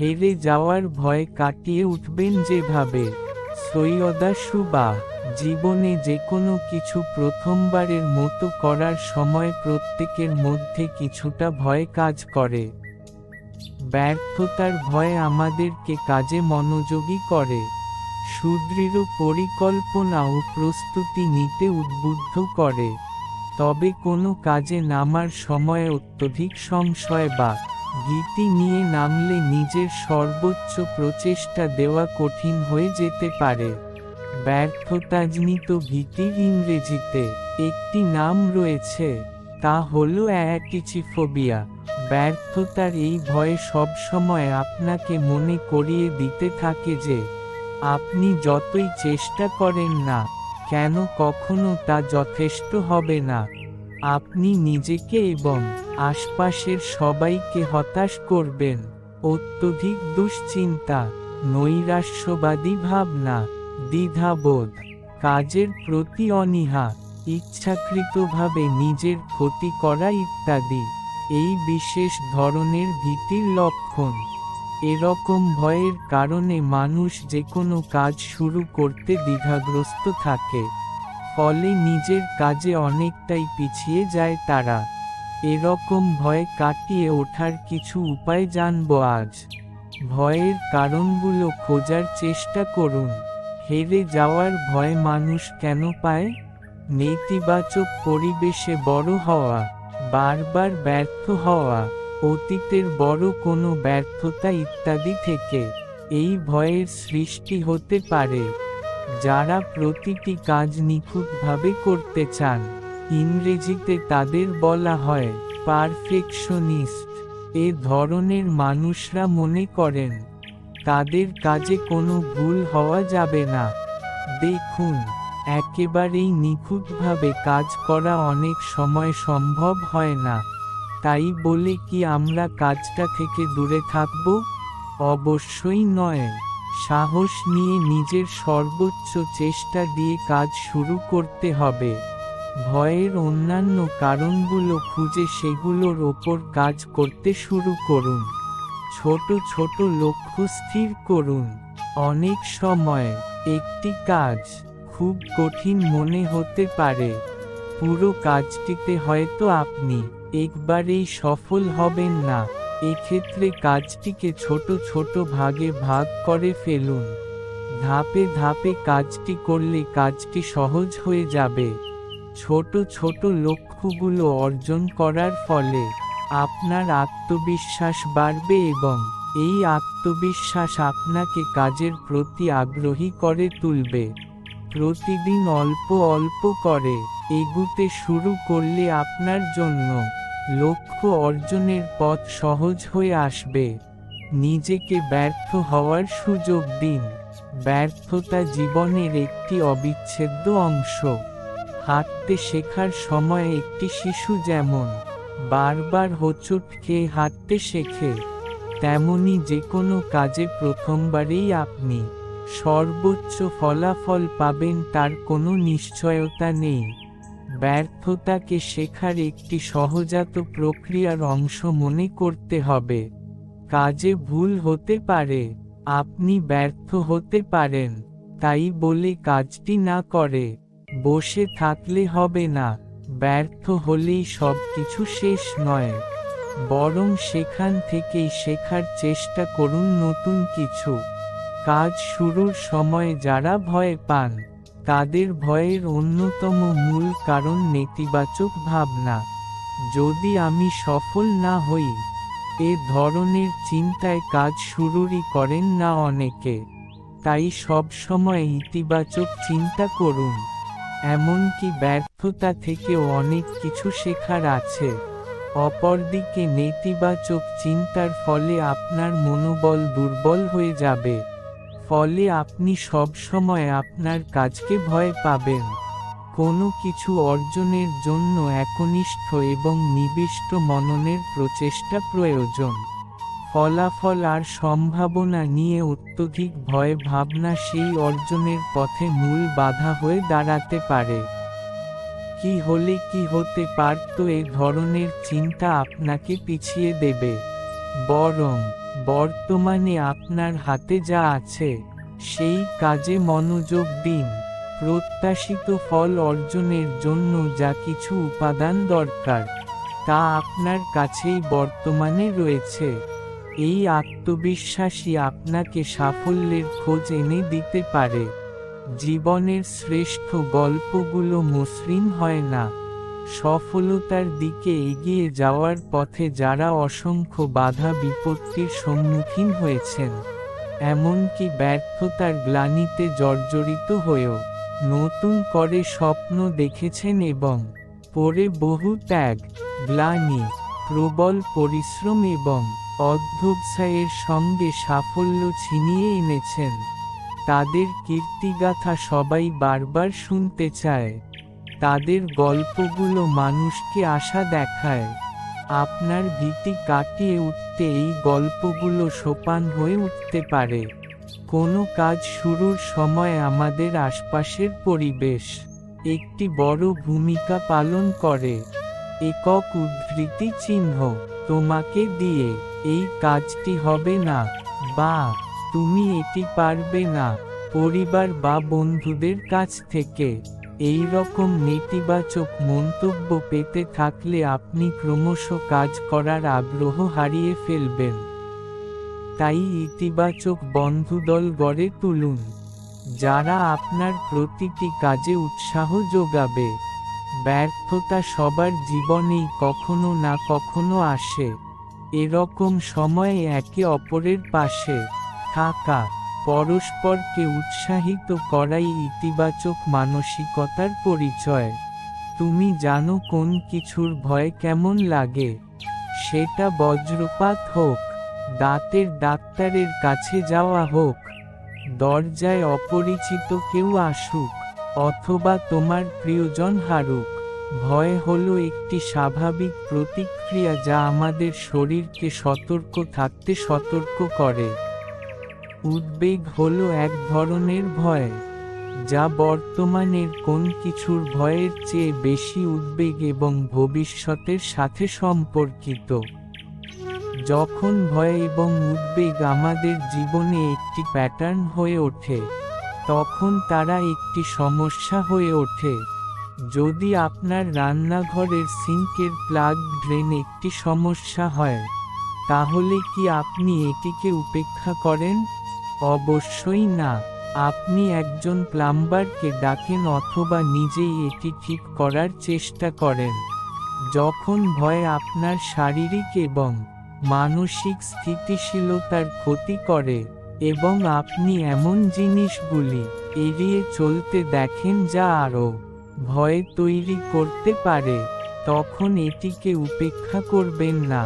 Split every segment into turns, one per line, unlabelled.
হেরে যাওয়ার ভয় কাটিয়ে উঠবেন যেভাবে। সৈয়দা সুবা, জীবনে যে কোনো কিছু প্রথমবারের মতো করার সময় প্রত্যেকের মধ্যে কিছুটা ভয় কাজ করে। ব্যর্থতার ভয় আমাদেরকে কাজে মনোযোগী করে। সুদৃঢ় পরিকল্পনা ও প্রস্তুতি নিতে উদ্বুদ্ধ করে। তবে কোনো কাজে নামার সময় অত্যধিক সংশয় বা ভীতি নিয়ে নামলে নিজের সর্বোচ্চ প্রচেষ্টা দেওয়া কঠিন হয়ে যেতে পারে। ব্যর্থতাজনিত ভীতির ইংরেজিতে একটি নাম রয়েছে, তা হল অ্যাটিচিফোবিয়া। ব্যর্থতার এই ভয়ে সবসময় আপনাকে মনে করিয়ে দিতে থাকে যে, আপনি যতই চেষ্টা করেন না, কেন কখনো তা যথেষ্ট হবে না। আপনি নিজেকে এবং আশপাশের সবাইকে হতাশ করবেন। অত্যধিক দুশ্চিন্তা, নৈরাশ্যবাদী ভাবনা, দ্বিধাবোধ, কাজের প্রতি অনীহা, ইচ্ছাকৃতভাবে নিজের ক্ষতি করা ইত্যাদি। এই বিশেষ ধরনের ভীতির লক্ষণ। এরকম ভয়ের কারণে মানুষ যে কোনো কাজ শুরু করতে দ্বিধাগ্রস্ত থাকে। ফলে নিজের কাজে অনেকটাই পিছিয়ে যায় তারা। এরকম ভয় কাটিয়ে ওঠার কিছু উপায় জানব আজ। ভয়ের কারণগুলো খোঁজার চেষ্টা করুন। হেরে যাওয়ার ভয় মানুষ কেন পায়? নেতিবাচক পরিবেশে বড় হওয়া, বারবার ব্যর্থ হওয়া, অতীতের বড় কোনো ব্যর্থতা ইত্যাদি থেকে এই ভয়ের সৃষ্টি হতে পারে। যারা প্রতিটি কাজ নিখুঁতভাবে করতে চান ইংরেজিতে তাদের বলা হয় পারফেকশনিস্ট। এ ধরনের মানুষরা মনে করেন, তাদের কাজে কোনো ভুল হওয়া যাবে না। দেখুন, একেবারেই নিখুঁতভাবে কাজ করা অনেক সময় সম্ভব হয় না। তাই বলে কি আমরা কাজটা থেকে দূরে থাকব? অবশ্যই নয়। সাহস নিয়ে নিজের সর্বোচ্চ চেষ্টা দিয়ে কাজ শুরু করতে হবে। ভয়ের অন্যান্য কারণগুলো খুঁজে সেগুলোর ওপর কাজ করতে শুরু করুন। ছোট ছোট লক্ষ্য স্থির করুন। অনেক সময় একটি কাজ খুব কঠিন মনে হতে পারে। পুরো কাজটিতে হয়তো আপনি একবারেই সফল হবেন না। এক্ষেত্রে কাজটিকে ছোট ছোট ভাগে ভাগ করে ফেলুন। ধাপে ধাপে কাজটি করলে কাজটি সহজ হয়ে যাবে। ছোট ছোট লক্ষ্যগুলো অর্জন করার ফলে আপনার আত্মবিশ্বাস বাড়বে এবং এই আত্মবিশ্বাস আপনাকে কাজের প্রতি আগ্রহী করে তুলবে। প্রতিদিন অল্প অল্প করে এগুতে শুরু করলে আপনার জন্য লক্ষ্য অর্জনের পথ সহজ হয়ে আসবে। নিজেকে ব্যর্থ হওয়ার সুযোগ দিন। ব্যর্থতা জীবনের একটি অবিচ্ছেদ্য অংশ। হাঁটতে শেখার সময় একটি শিশু যেমন বারবার হোঁচট খেয়ে হাঁটতে শেখে, তেমনি যে কোনো কাজে প্রথমবারেই আপনি সর্বোচ্চ ফলাফল পাবেন তার কোনো নিশ্চয়তা নেই। ব্যর্থতাকে শেখার একটি সহজাত প্রক্রিয়ার অংশ মনে করতে হবে। কাজে ভুল হতে পারে, আপনি ব্যর্থ হতে পারেন, তাই বলে কাজটি না করে। বসে থাকলে হবে না, ব্যর্থ হলেই সব কিছু শেষ নয়। বরং সেখান থেকেই শেখার চেষ্টা করুন নতুন কিছু। কাজ শুরুর সময় যারা ভয় পান, তাদের ভয়ের অন্যতম মূল কারণ নেতিবাচক ভাবনা। যদি আমি সফল না হই, এ ধরনের চিন্তায় কাজ শুরুরই করেন না অনেকে। তাই সব সময় ইতিবাচক চিন্তা করুন। এমনকি ব্যর্থতা থেকেও অনেক কিছু শেখার আছে। অপরদিকে নেতিবাচক চিন্তার ফলে আপনার মনোবল দুর্বল হয়ে যাবে। ফলে আপনি সব সময় আপনার কাজকে ভয় পাবেন। কোনো কিছু অর্জনের জন্য একনিষ্ঠ এবং নিবিষ্ট মননের প্রচেষ্টা প্রয়োজন। ফলাফল আর সম্ভাবনা নিয়ে অত্যধিক ভয় ভাবনা সেই অর্জনের পথে মূল বাধা হয়ে দাঁড়াতে পারে। কি হলে কি হতে পারত এ ধরনের চিন্তা আপনাকে পিছিয়ে দেবে। বরং, বর্তমানে আপনার হাতে যা আছে, সেই কাজে মনোযোগ দিন। প্রত্যাশিত ফল অর্জনের জন্য যা কিছু উপাদান দরকার, তা আপনার কাছেই বর্তমানে রয়েছে। এই আত্মবিশ্বাসই আপনাকে সাফল্যের খোঁজ এনে দিতে পারে। জীবনের শ্রেষ্ঠ গল্পগুলো মসৃণ হয় না। সফলতার দিকে এগিয়ে যাওয়ার পথে যারা অসংখ্য বাধা বিপত্তির সম্মুখীন হয়েছেন, এমনকি ব্যর্থতার গ্লানিতে জর্জরিত হয়েও নতুন করে স্বপ্ন দেখেছেন এবং পরে বহু ত্যাগ, গ্লানি, প্রবল পরিশ্রম এবং অধ্যবসায়ের সঙ্গে সাফল্য ছিনিয়ে এনেছেন। তাদের কীর্তিগাথা সবাই বারবার শুনতে চায়। তাদের গল্পগুলো মানুষকে আশা দেখায়। আপনার ভীতি কাটিয়ে উঠতে এই গল্পগুলো সোপান হয়ে উঠতে পারে। কোনো কাজ শুরুর সময় আমাদের আশপাশের পরিবেশ একটি বড় ভূমিকা পালন করে। একক উদ্ধৃতি চিহ্ন তোমাকে দিয়ে এই কাজটি হবে না। বা, তুমি এটি পারবে না, পরিবার বা বন্ধুদের কাছ থেকে। এই রকম নেতিবাচক মন্তব্য পেতে থাকলে আপনি ক্রমশ কাজ করার আগ্রহ হারিয়ে ফেলবেন। তাই ইতিবাচক বন্ধুদল গড়ে তুলুন। যারা আপনার প্রতিটি কাজে উৎসাহ যোগাবে। ব্যর্থতা সবার জীবনেই কখনো না কখনো আসে। এরকম সময়ে একে অপরের পাশে থাকা পরস্পরকে উৎসাহিত করাই ইতিবাচক মানসিকতার পরিচয়। তুমি জানো কোন কিছুর ভয় কেমন লাগে? সেটা বজ্রপাত হোক, দাঁতের ডাক্তারের কাছে যাওয়া হোক, দরজায় অপরিচিত কেউ আসুক, অথবা তোমার প্রিয়জন হারুক। ভয় হলো একটি স্বাভাবিক প্রতিক্রিয়া যা আমাদের শরীরকে সতর্ক থাকতে সতর্ক করে। উদ্বেগ হলো এক ধরনের ভয়, যা বর্তমানের কোন কিছুর ভয়ের চেয়ে বেশি উদ্বেগ এবং ভবিষ্যতের সাথে সম্পর্কিত। যখন ভয় এবং উদ্বেগ আমাদের জীবনে একটি প্যাটার্ন হয়ে ওঠে, তখন তারা একটি সমস্যা হয়ে ওঠে। যদি আপনার রান্নাঘরের সিঙ্কের প্লাগ ড্রেন একটি সমস্যা হয়, তাহলে কি আপনি এটিকে উপেক্ষা করেন? অবশ্যই না। আপনি একজন প্লাম্বারকে ডাকেন অথবা নিজেই এটি ঠিক করার চেষ্টা করেন। যখন ভয় আপনার শারীরিক এবং মানসিক স্থিতিশীলতার ক্ষতি করে এবং আপনি এমন জিনিসগুলি এড়িয়ে চলতে দেখেন যা আরও ভয় তৈরি করতে পারে, তখন এটিকে উপেক্ষা করবেন না।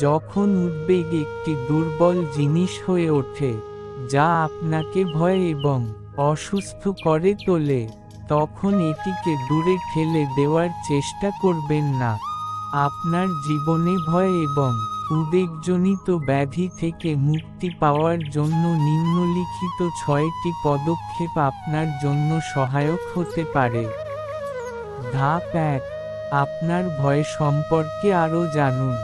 যখন উদ্বেগ একটি দুর্বল জিনিস হয়ে ওঠে, যা আপনাকে ভয় এবং অসুস্থ করে তোলে, তখন এটিকে দূরে ঠেলে দেওয়ার চেষ্টা করবেন না। আপনার জীবনে ভয় এবং উদ্বেগজনিত ব্যাধি থেকে মুক্তি পাওয়ার জন্য নিম্নলিখিত ছয়টি পদক্ষেপ আপনার জন্য সহায়ক হতে পারে। ধাপ এক, আপনার ভয় সম্পর্কে আরও জানুন।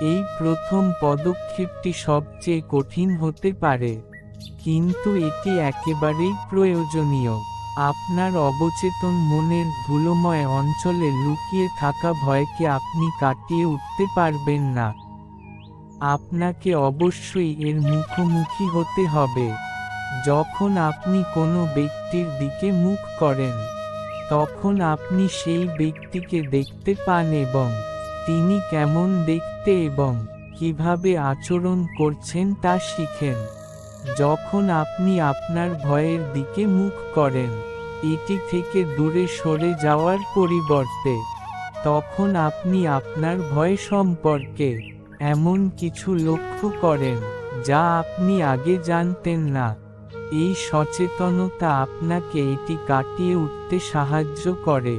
এই প্রথম পদক্ষেপটি সবচেয়ে কঠিন হতে পারে। কিন্তু এটি একেবারেই প্রয়োজনীয়। আপনার অবচেতন মনের ধুলোময় অঞ্চলে লুকিয়ে থাকা ভয়কে আপনি কাটিয়ে উঠতে পারবেন না। আপনাকে অবশ্যই এর মুখোমুখি হতে হবে। যখন আপনি কোনো ব্যক্তির দিকে মুখ করেন তখন আপনি সেই ব্যক্তিকে দেখতে পান এবং তিনি কেমন দেখতে এবং কীভাবে আচরণ করছেন তা শিখেন। যখন আপনি আপনার ভয়ের দিকে মুখ করেন, এটি থেকে দূরে সরে যাওয়ার পরিবর্তে, তখন আপনি আপনার ভয় সম্পর্কে এমন কিছু লক্ষ্য করেন, যা আপনি আগে জানতেন না। এই সচেতনতা আপনাকে এটি কাটিয়ে উঠতে সাহায্য করে।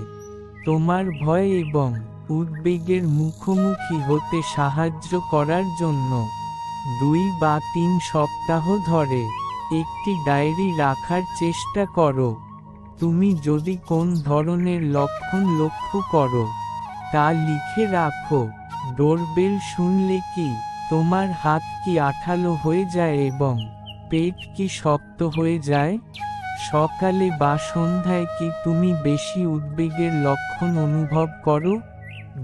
তোমার ভয় এবং উদ্বেগের মুখোমুখি হতে সাহায্য করার জন্য দুই বা তিন সপ্তাহ ধরে একটি ডায়েরি রাখার চেষ্টা করো। তুমি যদি কোন ধরনের লক্ষণ লক্ষ্য করো, তা লিখে রাখো। ডোরবেল শুনলে কি তোমার হাত কি আঠালো হয়ে যায় এবং পেট কি শক্ত হয়ে যায়? সকালে বা সন্ধ্যায় কি তুমি বেশি উদ্বেগের লক্ষণ অনুভব করো?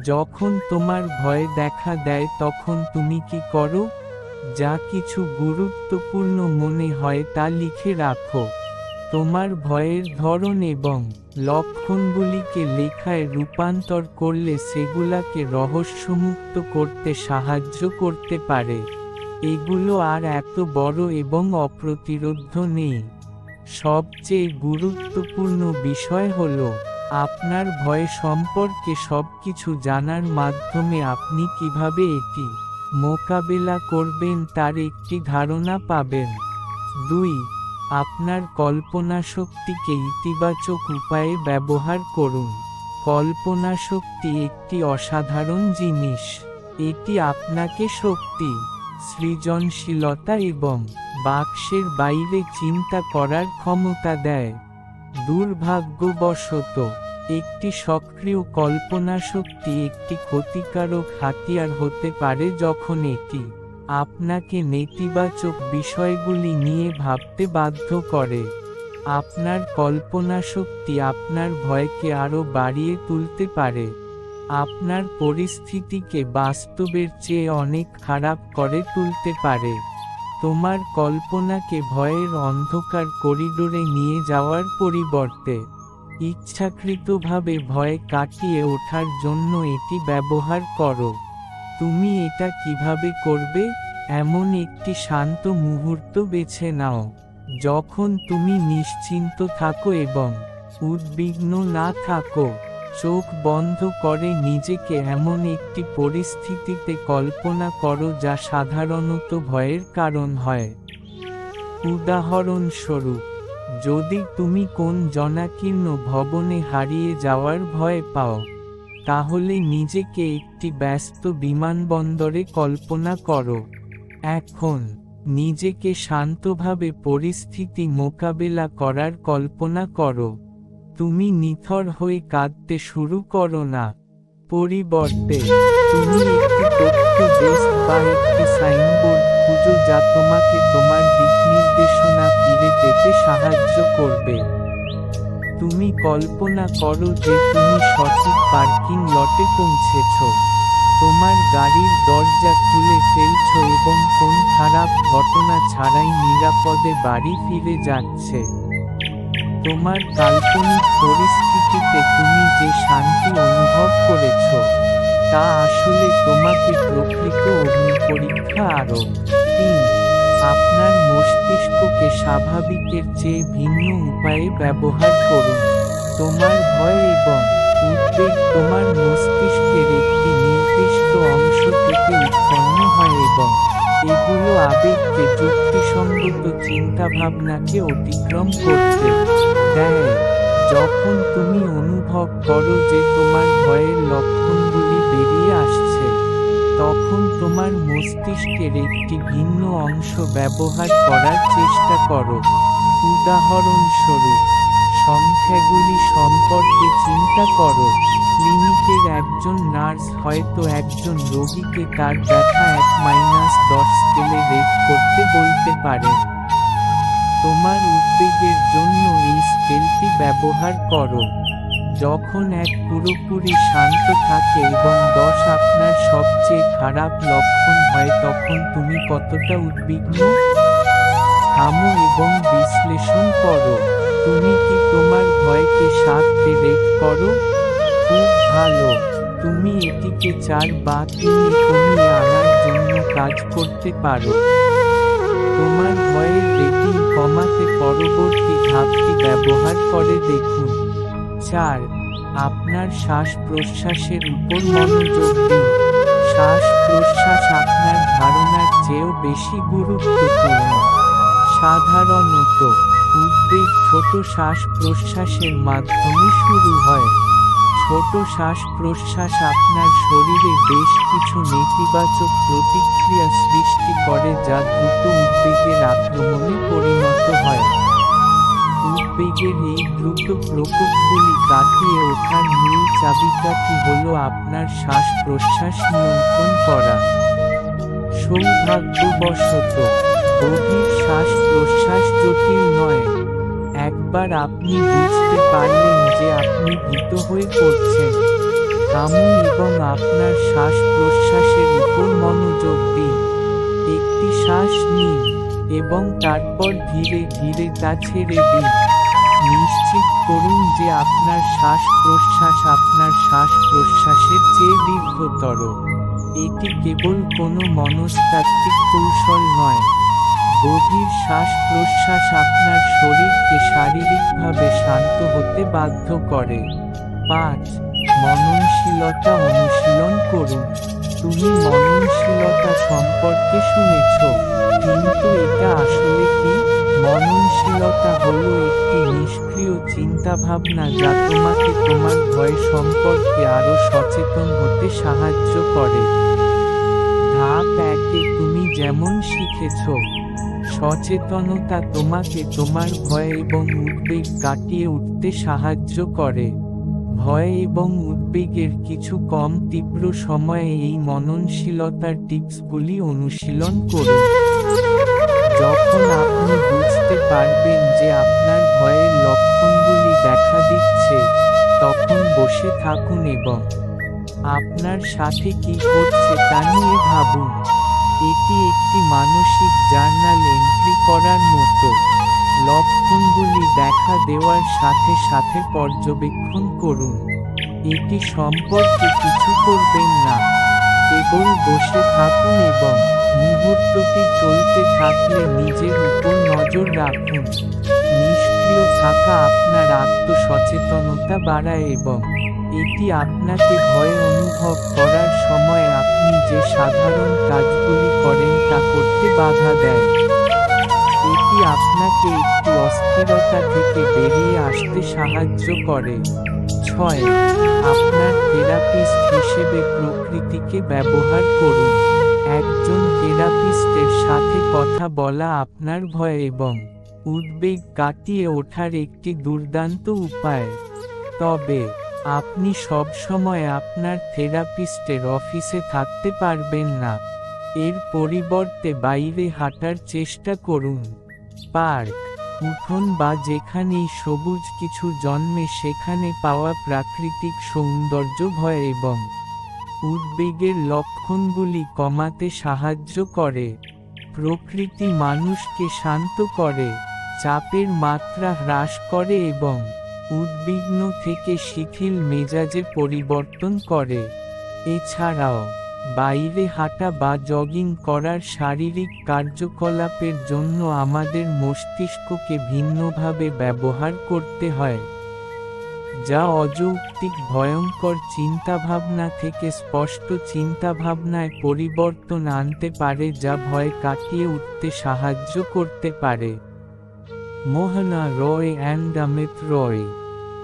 যখন তোমার ভয় দেখা দেয় তখন তুমি কি করো? যা কিছু গুরুত্বপূর্ণ মনে হয় তা লিখে রাখো। তোমার ভয়ের ধরন এবং লক্ষণগুলিকে লেখায় রূপান্তর করলে সেগুলাকে রহস্যমুক্ত করতে সাহায্য করতে পারে। এগুলো আর এত বড় এবং অপ্রতিরোধ্য নেই। সবচেয়ে গুরুত্বপূর্ণ বিষয় হল, আপনার ভয় সম্পর্কে সব কিছু জানার মাধ্যমে আপনি কীভাবে এটি মোকাবেলা করবেন তার একটি ধারণা পাবেন। দুই, আপনার কল্পনা শক্তিকে ইতিবাচক উপায়ে ব্যবহার করুন। কল্পনা শক্তি একটি অসাধারণ জিনিস। এটি আপনাকে শক্তি সৃজনশীলতা এবং বাক্সের বাইরে চিন্তা করার ক্ষমতা দেয়। দুর্ভাগ্যবশত, একটি সক্রিয় কল্পনা শক্তি একটি ক্ষতিকারক হাতিয়ার হতে পারে যখন এটি আপনাকে নেতিবাচক বিষয়গুলি নিয়ে ভাবতে বাধ্য করে। আপনার কল্পনা শক্তি আপনার ভয়কে আরও বাড়িয়ে তুলতে পারে। আপনার পরিস্থিতিকে বাস্তবের চেয়ে অনেক খারাপ করে তুলতে পারে। তোমার কল্পনাকে ভয়ের অন্ধকার করিডোরে নিয়ে যাওয়ার পরিবর্তে, ইচ্ছাকৃতভাবে ভয় কাটিয়ে ওঠার জন্য এটি ব্যবহার করো। তুমি এটা কীভাবে করবে? এমন একটি শান্ত মুহূর্ত বেছে নাও, যখন তুমি নিশ্চিন্ত থাকো এবং উদ্বিগ্ন না থাকো। চোখ বন্ধ করে নিজেকে এমন একটি পরিস্থিতিতে কল্পনা করো যা সাধারণত ভয়ের কারণ হয়। উদাহরণস্বরূপ, যদি তুমি কোন জনাকীর্ণ ভবনে হারিয়ে যাওয়ার ভয় পাও, তাহলে নিজেকে একটি ব্যস্ত বিমানবন্দরে কল্পনা করো। এখন, নিজেকে শান্তভাবে পরিস্থিতি মোকাবেলা করার কল্পনা করো। তুমি নিথর হয়ে কাঁদতে শুরু করো না। পরিবর্তে, তুমি একটি তথ্য ডেস্ক বা একটি সাইনবোর্ড খুঁজো যা তোমাকে তোমার দিক নির্দেশনা ফিরে পেতে সাহায্য করবে। তুমি কল্পনা করো যে তুমি সঠিক পার্কিং লটে পৌঁছেছ। তোমার গাড়ির দরজা খুলে ফেলছ এবং কোন খারাপ ঘটনা ছাড়াই নিরাপদে বাড়ি ফিরে যাচ্ছে। তোমার কাল্পনিক পরিস্থিতিতে তুমি যে শান্তি অনুভব করেছ, তা আসলে তোমাকে প্রকৃত অগ্নি পরীক্ষা আরও তিন, আপনার মস্তিষ্ককে স্বাভাবিকের চেয়ে ভিন্ন উপায়ে ব্যবহার করুন। তোমার ভয় এবং উদ্বেগ তোমার মস্তিষ্কের একটি নির্দিষ্ট অংশ থেকে উৎপন্ন হয় এবং এগুলো আবেগকে যুক্তিসঙ্গত চিন্তাভাবনাকে অতিক্রম করতে দেয় যখন তুমি অনুভব করো যে তোমার ভয়ের লক্ষণগুলি বেরিয়ে আসছে, তখন তোমার মস্তিষ্কের একটি ভিন্ন অংশ ব্যবহার করার চেষ্টা করো। উদাহরণস্বরূপ, সংখ্যাগুলি সম্পর্কে চিন্তা করো। ক্লিনিকের একজন নার্স হয়তো একজন রোগীকে তার ব্যথা এক মাইনাস দশ স্কেলে রেট করতে বলতে পারেন তোমার উদ্বেগের জন্য এই স্কেলটি ব্যবহার করো। যখন এক পুরোপুরি শান্ত থাকে এবং দশ আপনার সবচেয়ে খারাপ লক্ষণ হয়, তখন তুমি কতটা উদ্বিগ্ন? থামো এবং বিশ্লেষণ করো। তুমি কি তোমার ভয়কে সাততে রেট করো? খুব ভালো। তুমি এটিকে চার বা তিনে কমিয়ে আনার জন্য কাজ করতে পারো। তোমার কমাতে পরবর্তী ধাপটি ব্যবহার করে দেখুন। চার, আপনার শ্বাস প্রশ্বাসের উপর মনোযোগ দিন। শ্বাস প্রশ্বাস আপনার ধারণার চেয়েও বেশি গুরুত্বপূর্ণ। সাধারণত, উদ্বেগ ছোট শ্বাস প্রশ্বাসের মাধ্যমে শুরু হয়। ছোট শ্বাস প্রশ্বাস আপনার শরীরে বেশ কিছু নেতিবাচক প্রতিক্রিয়া সৃষ্টি করে যা দ্রুত উদ্বেগের আক্রমণে পরিণত হয়। উদ্বেগের এই দ্রুত প্রকোপগুলি কাটিয়ে ওঠার মূল চাবিকাঠি হল আপনার শ্বাস প্রশ্বাস নিয়ন্ত্রণ করা। সৌভাগ্যবশত, গভীর শ্বাস প্রশ্বাস জটিল নয়। একবার আপনি বুঝতে পারলেন যে আপনি ভীত হয়ে পড়ছেন। থামুন এবং আপনার শ্বাস প্রশ্বাসের উপর মনোযোগ দিন। একটি শ্বাস নিন এবং তারপর ধীরে ধীরে তা ছেড়ে দিন। নিশ্চিত করুন যে আপনার শ্বাস প্রশ্বাস আপনার শ্বাস প্রশ্বাসের চেয়ে দীর্ঘতর। এটি কেবল কোনো মনস্তাত্ত্বিক কৌশল নয়। গভীর শ্বাস প্রশ্বাস আপনার শরীরকে শারীরিকভাবে শান্ত হতে বাধ্য করে। পাঁচ, মননশীলতা অনুশীলন করুন। তুমি মননশীলতা সম্পর্কে শুনেছ, কিন্তু এটা আসলে কি? মননশীলতা হলো একটি নিষ্ক্রিয় চিন্তাভাবনা যা তোমাকে তোমার ভয় সম্পর্কে আরও সচেতন হতে সাহায্য করে। ধাপ একে তুমি যেমন শিখেছ সচেতনতা তোমাকে তোমার ভয় এবং উদ্বেগ কাটিয়ে উঠতে সাহায্য করে। ভয় এবং উদ্বেগের কিছু কম তীব্র সময়ে এই মননশীলতার টিপসগুলি অনুশীলন করুন। যখন আপনি বুঝতে পারবেন যে আপনার ভয়ের লক্ষণগুলি দেখা দিচ্ছে, তখন বসে থাকুন এবং আপনার সাথে কি ঘটছে তা নিয়ে ভাবুন। এটি একটি মানসিক জার্নাল এন্ট্রি করার মতো। লক্ষণগুলি দেখা দেওয়ার সাথে সাথে পর্যবেক্ষণ করুন। এটি সম্পর্কে কিছু করবেন না। কেবল বসে থাকুন এবং মুহূর্তটি চলতে থাকলে নিজের উপর নজর রাখুন। নিষ্ক্রিয় থাকা আপনার আত্মসচেতনতা বাড়ায় এবং এটি আপনাকে ভয় অনুভব করার সময় যে সাধারণ কাজগুলি করেন তা করতে বাধা দেয়। এটি আপনাকে একটি অস্থিরতা থেকে বেরিয়ে আসতে সাহায্য করে। ছয়, আপনার থেরাপিস্ট হিসেবে প্রকৃতিকে ব্যবহার করুন। একজন থেরাপিস্টের সাথে কথা বলা আপনার ভয় এবং উদ্বেগ কাটিয়ে ওঠার একটি দুর্দান্ত উপায়। তবে আপনি সবসময় আপনার থেরাপিস্টের অফিসে থাকতে পারবেন না। এর পরিবর্তে বাইরে হাঁটার চেষ্টা করুন। পার্ক, উঠোন বা যেখানেই সবুজ কিছু জন্মে সেখানে পাওয়া প্রাকৃতিক সৌন্দর্য ভয় এবং উদ্বেগের লক্ষণগুলি কমাতে সাহায্য করে। প্রকৃতি মানুষকে শান্ত করে, চাপের মাত্রা হ্রাস করে এবং উদ্বিগ্ন থেকে শিথিল মেজাজে পরিবর্তন করে। এছাড়াও, বাইরে হাঁটা বা জগিং করার শারীরিক কার্যকলাপের জন্য আমাদের মস্তিষ্ককে ভিন্নভাবে ব্যবহার করতে হয়, যা অযৌক্তিক ভয়ঙ্কর চিন্তাভাবনা থেকে স্পষ্ট চিন্তাভাবনায় পরিবর্তন আনতে পারে, যা ভয় কাটিয়ে উঠতে সাহায্য করতে পারে। Mohana Roy and Amit Roy.